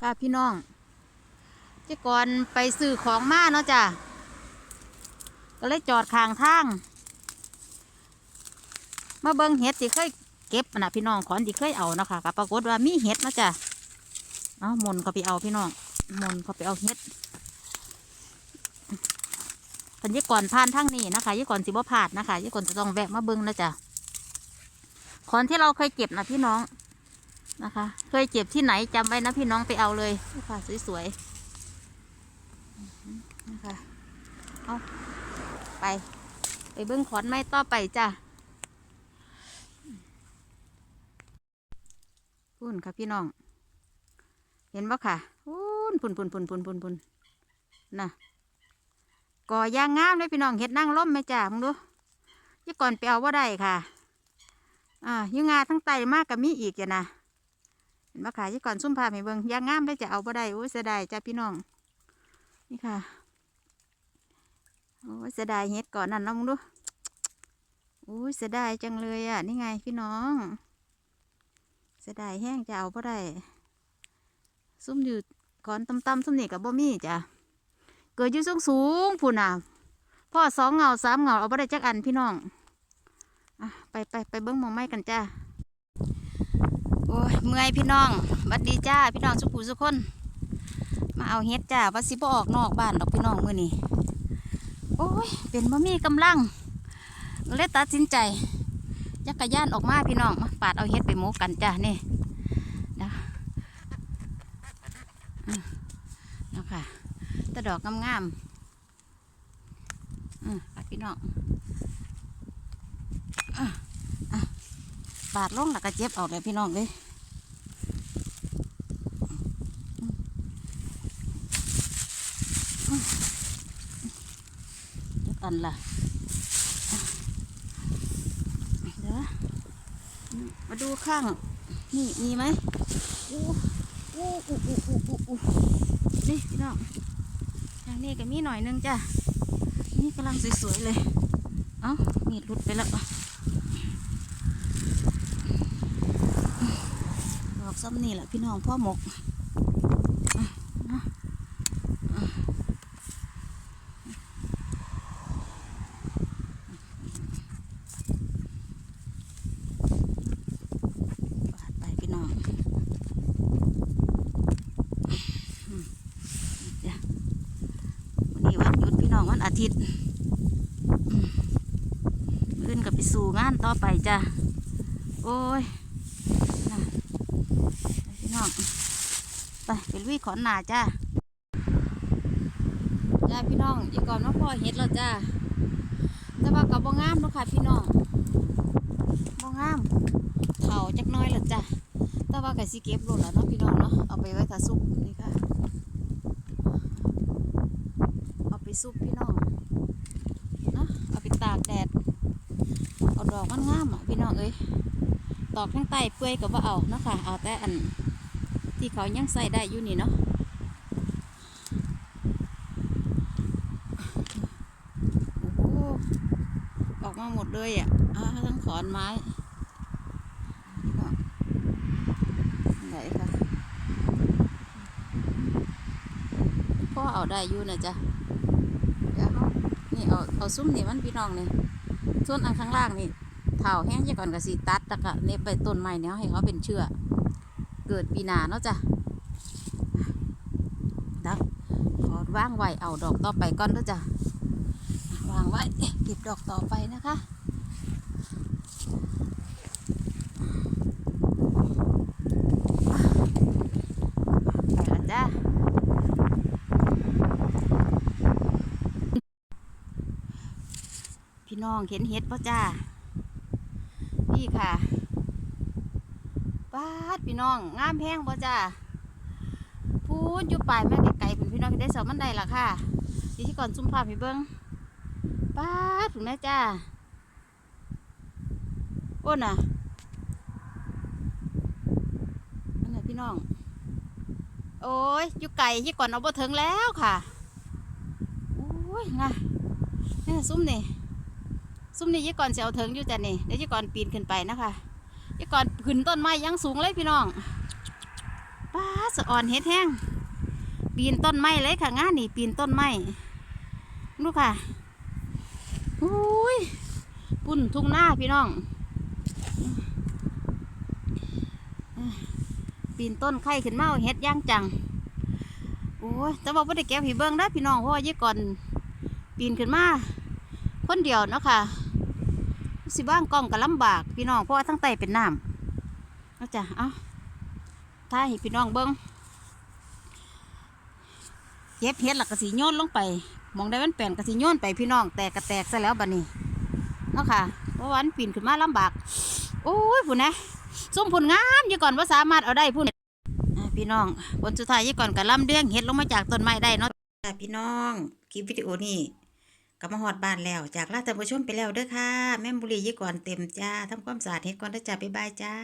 ค่ะพี่น้องเจ้ก่อนไปซื้อของมาเนาะจ้ะก็เลยจอดข้างทาง มาเบิ่งเห็ดที่เคยเก็บนะพี่น้องขอนที่เคยเอานะคะก็ปรากฏว่ามีเห็ดเนาะจ้ะเอามนเขาไปเอาพี่น้องมนเขาไปเอาเห็ดพันยี่ก่อนผ่านทางนี้นะคะยี่ก่อนสิบ่พลาดนะคะยี่ก่อนจะต้องแวะมาเบิ่งนะจ้ะขอนที่เราเคยเก็บนะพี่น้อง นะคะ เคยเจ็บที่ไหนจำไว้นะพี่น้องไปเอาเลยค่ะสวยๆนะคะเอาไป ไปเบิ้งขอนไม้ต่อไปจ้ะพุ่นค่ะพี่น้อง เห็นปะค่ะพุ่นพุ่นพุ่นพุ่นพุ่นพุ่นพุ่นน่ะก่อยางงามเลยพี่น้องเห็ดนั่งล่มไหมจ้ะมึงดูยี่ก่อนไปเอาว่าได้ค่ะ อ่ายุงาทั้งไตมากกับมีอีกจ้ะนะ มาขายที่ก่อนซุ่มพาไปเบิงยางงามได้จะเอาบ่ได้โอ้ยเสียดายจ้าพี่น้อง นี่ค่ะ โอ้ยเสียดายเฮ็ดก่อนนั่นน้องดูโอ้ยเสียดายจังเลยอะ นี่ไงพี่น้อง เสียดายแห้งจะเอาบ่ได้ ซุ่มอยู่ก่อนต่ำๆซุ่มนี่กับบ่มีจ้ะ เกิดอยู่สูงสูงๆพุ่นน่ะพ่อสองเงาสามเงาเอาบ่ได้จักอันพี่น้อง อะไปไปไปเบิ้งมองไม้กันจ้า ยเมื่อยพี่น้องหวัดดีจ้าพี่น้องสุภูสุคน มาเอาเฮ็ดจ้าว่าสิบออกนอกบ้านดอกพี่น้องมือนี้โอ้ยเป็นบ่มีกำลังเลยตัดสินใจจักรยานออกมาพี่น้องมาปาดเอาเฮ็ดไปหมูกันจ้านี่นะนะค่ะตะดอกงามๆอืมค่ะพี่น้องปาดลงแล้วก็เจ็บออกเลยพี่น้องเลยจัก อันละเดี๋ยวมาดูข้าง นี่มีไหมอู้อู้อู้อู้อู้อู้นี่พี่น้องทางนี้ก็มีหน่อยนึงจ้ะ นี่กำลังสวยๆเลย เอ้ามีดหลุดไปแล้วดอกซ้ำนี่แหละพี่น้องพ่อหมกอะอะอะปาดไปพี่น้องอืมจ้ะวันนี้วั น้องวันอาทิตย์อืมมื้อนกับไปสู่งานต่อไปจ้ะ โอ้ยพี่น้อง ไปไปลุยขอนหนาจ้าจ้าพี่น้องอีกก่อนว่าพ่อเห็ดแล้วจ้าแต่ว่ากับบ่งามเนาะค่ะพี่น้องบ่งามเข่าจักน้อยแล้วจ้าแต่ว่าก็สิเก็บโลดแล้วเนาะพี่น้องเนาะเอาไปไว้ถ้าซุปนี่ค่ะเอา ไปซุปพี่น้องเนะเอาไปตากแดด เอาดอกมันงามอะพี่น้องเอ้ยตอกทั้งใต้เปื่อยก็บ่เอานะคะเอาแต่อันที่เขายังใส่ได้อยู่นี่เนาะโอ้โหออกมาหมดเลยอะอาทั้งขอนไม้ไหนค่ะพ่อเอาได้อยู่นะจ๊ะ นี่เอาเอาซุ้มนี่มันพี่น้องนี่ส่วนอันข้างล่างนี่เผาแห้งจะก่อนกับสีตัดแล้วก็เน็บไปต้นไม้เนี่ยให้เขาเป็นเชื้อเกิดปีนาเนาะจ้ะดับขอว่างไว้เอาดอกต่อไปก่อนเนาะจ้ะวางไว้เก็บดอกต่อไปนะคะไปละจ้าพี่ น้องเห็นเห็ดป่ะจ้าพี่ค่ะป้าดพี่น้องงามแพงป่จ้าพูดอยู่ปลายแม่ไกลๆเป็นพี่น้องได้เสามันได้ละค่ะดีที่ก่อนซุ่มภาพให้เบิ้งป้าดถึงแม่จ้าโอ้น่ะนั่นแหละพี่น้อง โอ้ยอยู่ไก่ที่ก่อนเอาบ่ถึงแล้วค่ะ โอ้ยนะนี่ซุ่มนี่ ซุ้มนี่ยี่ก่อนเสียวเถิงอยู่จ้ะนี่เดี๋ยวยี่ก่อนปีนขึ้นไปนะคะยี่ก่อนขึ้นต้นไม้ยังสูงเลยพี่น้องป้าสะอ่อนเฮ็ดแห้งปีนต้นไม้เลยค่ะงานนี่ปีนต้นไม้ดูค่ะอุ้ยปุ่นทุ่งหน้าพี่น้อง ปีนต้นไข่ขึ้นมาเอาเฮ็ดย่างจังโอ้ยแต่ว่าบ่ได้แก้วผีเบิ้งได้พี่น้องเพราะว่ายี่ก่อนปีนขึ้นมาคนเดียวเนาะค่ะ สิบ้างกล้องก็ลำบากพี่น้องเพราะว่าทั้งไตเป็นน้ำเอาจ้ะเอาถ่าให้พี่น้องเบิ้งเย็บเฮ็ดหลักกระสีโยนลงไป มองได้มันแป่นกระสีโยนไปพี่น้องแตกกระแตกซะแล้วบัดนี้เนาะค่ะเพราะวันปีนขึ้นมาลำบาก โอ้ยผู้นะส้มผลงามยี่ก่อนว่าสามารถเอาได้ผู้อ่าพี่น้องผลสุดท้ายยี่ก่อนกับลำเลี้งเห็ดลงมาจากต้นไม้ได้เนาะค่ะพี่น้องคลิปวิดีโอนี้ กลับมาหอดบ้านแล้ว จากลาท่านผู้ชมไปแล้วเด้อค่ะ แม่มบุรียี่ก่อนเต็มจ้าทำความสะอาดเฮ็ดก่อนเด้อจ้าบ๊ายบายจ้า